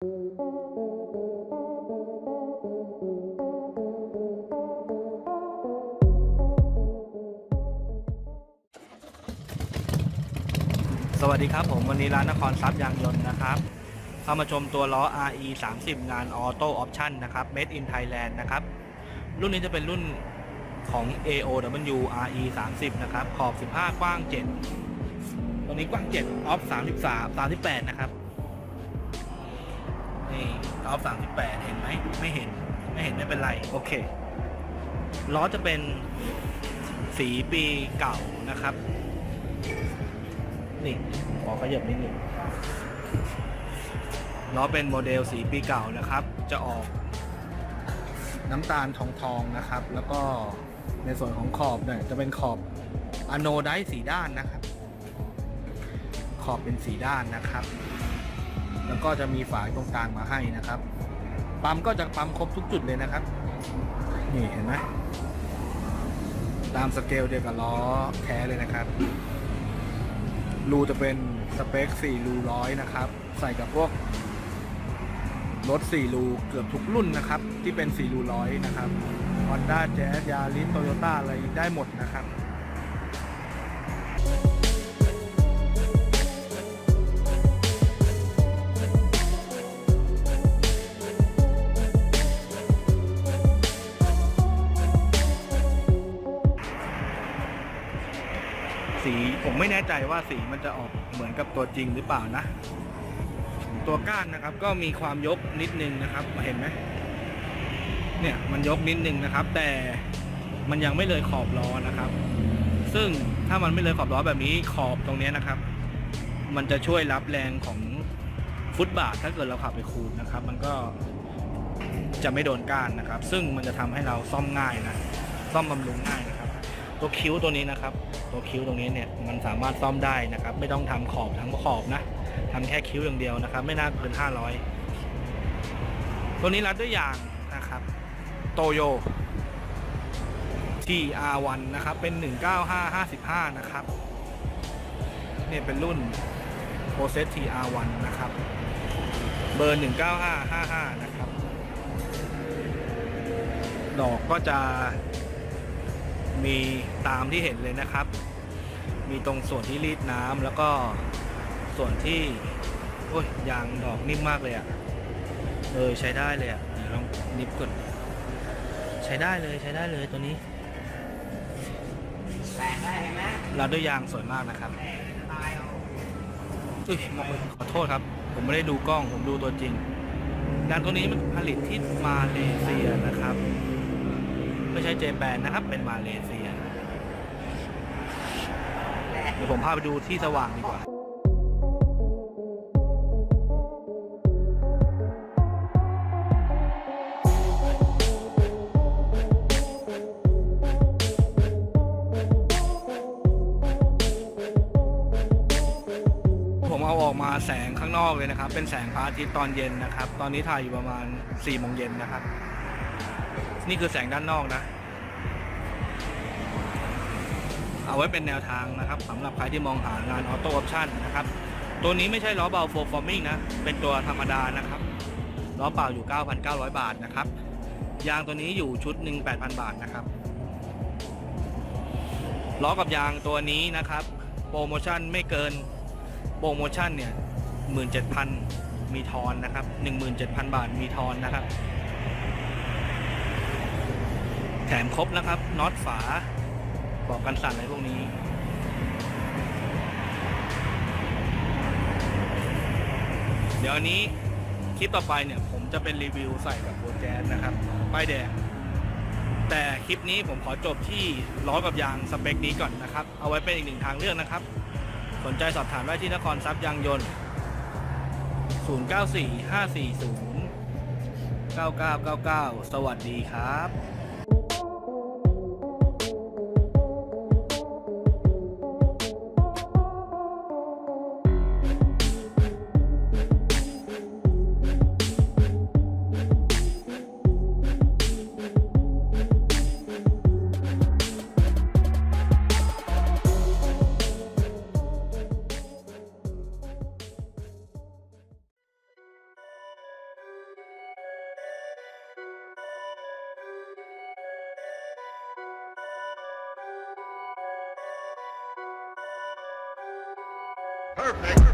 สวัสดีครับผมวันนี้ร้านนครทรัพย์ยางยนต์นะครับ เข้ามาชมตัวล้อ RE 30งาน Auto Option นะครับ Made in Thailand นะครับ รุ่นนี้จะเป็นรุ่นของ AOW RE 30นะครับ ขอบ 15 กว้าง 7 ตัวนี้กว้าง 7 ออฟ 33 38 นะครับ นี่ออฟ38เห็นไหม ไม่เห็น ไม่เห็นไม่เป็นไร โอเค ล้อจะเป็นสีปีเก่านะครับ นี่ ขอขยับนิดหนึ่งล้อเป็นโมเดลสีปีเก่านะครับ จะออกน้ำตาลทองทองๆนะครับ แล้วก็ในส่วนของขอบเนี่ยจะเป็นขอบอะโนไดสีด้านนะครับ ขอบเป็นสีด้านนะครับ แล้วก็จะมีฝาตรงกลางมาให้นะครับ ปั๊มก็จะปั๊มครบทุกจุดเลยนะครับ นี่เห็นไหมตามสเกลเดียวกับล้อแท้เลยนะครับ รูจะเป็นสเปค4รูร้อยนะครับ ใส่กับพวกรถ4รูเกือบทุกรุ่นนะครับ ที่เป็น4รูร้อยนะครับ Honda Jazz Yaris Toyota อะไรได้หมดนะครับ สีผมไม่แน่ใจว่าสีมันจะออกเหมือนกับตัวจริงหรือเปล่านะ ตัวก้านนะครับ ก็มีความยกนิดนึงนะครับเห็นไหมเนี่ยมันยกนิดนึงนะครับ แต่มันยังไม่เลยขอบล้อนะครับ ซึ่งถ้ามันไม่เลยขอบล้อแบบนี้ขอบตรงนี้นะครับ มันจะช่วยรับแรงของฟุตบาทถ้าเกิดเราขับไปคูนนะครับ มันก็จะไม่โดนก้านนะครับ ซึ่งมันจะทำให้เราซ่อมง่ายนะซ่อมบำรุงง่ายนะ ตัวคิ้วตัวนี้นะครับ ตัวคิ้วตรงนี้เนี่ยมันสามารถซ่อมได้นะครับ ไม่ต้องทำขอบทั้งขอบนะทำแค่คิ้วอย่างเดียวนะครับ ไม่น่าเกิน 500 ตัวนี้รัดด้วยยางนะครับโตโย TR1 นะครับ เป็น 19555 นะครับ เนี่ยเป็นรุ่น Process TR1 นะครับ เบอร์ 19555 นะครับ ดอกก็จะ มีตามที่เห็นเลยนะครับ มีตรงส่วนที่รีดน้ำแล้วก็ส่วนที่โอ้ยยางดอกนิ่มมากเลยอะ่ะเออใช้ได้เลยอะ่ะเดี๋ยวลองนิบก่อนใช้ได้เลยใช้ได้เลยตัวนี้แตกได้ไหมเราด้วยยางสวยมากนะครับแตกตายเอาอุ้ยขอโทษครับ ผมไม่ได้ดูกล้องผมดูตัวจริงยางตัวนี้มันผลิตที่มาเลเซียนะครับ ไม่ใช่เจแปนนะครับ เป็นมาเลเซียเดี๋ยวผมพาไปดูที่สว่างดีกว่าผมเอาออกมาแสงข้างนอกเลยนะครับ เป็นแสงพระอาทิตย์ตอนเย็นนะครับ ตอนนี้ถ่ายอยู่ประมาณ4ี่โมงเย็นนะครับ นี่คือแสงด้านนอกนะ เอาไว้เป็นแนวทางนะครับสำหรับใครที่มองหางานออโต้ออปชั่นนะครับ ตัวนี้ไม่ใช่ล้อเบาโฟร์ฟอร์มิงนะ เป็นตัวธรรมดานะครับล้อเปล่าอยู่ 9,900 บาทนะครับ ยางตัวนี้อยู่ชุดหนึ่ง8,000 บาทนะครับล้อกับยางตัวนี้นะครับ โปรโมชั่นไม่เกินโปรโมชั่นเนี่ย17,000มีทอนนะครับ17,000บาทมีทอนนะครับ แถมครบนะครับน็อตฝาบอกกันสั่นอะไรพวกนี้ เดี๋ยวอันนี้คลิปต่อไปเนี่ย ผมจะเป็นรีวิวใส่กับโบแจนนะครับ ป้ายแดง แต่คลิปนี้ผมขอจบที่ล้อกับยางสเปคนี้ก่อนนะครับ เอาไว้เป็นอีกหนึ่งทางเลือกนะครับ สนใจสอบถามได้ที่นครทรัพย์ยางยนต์ 094540 9999 สวัสดีครับ Perfect.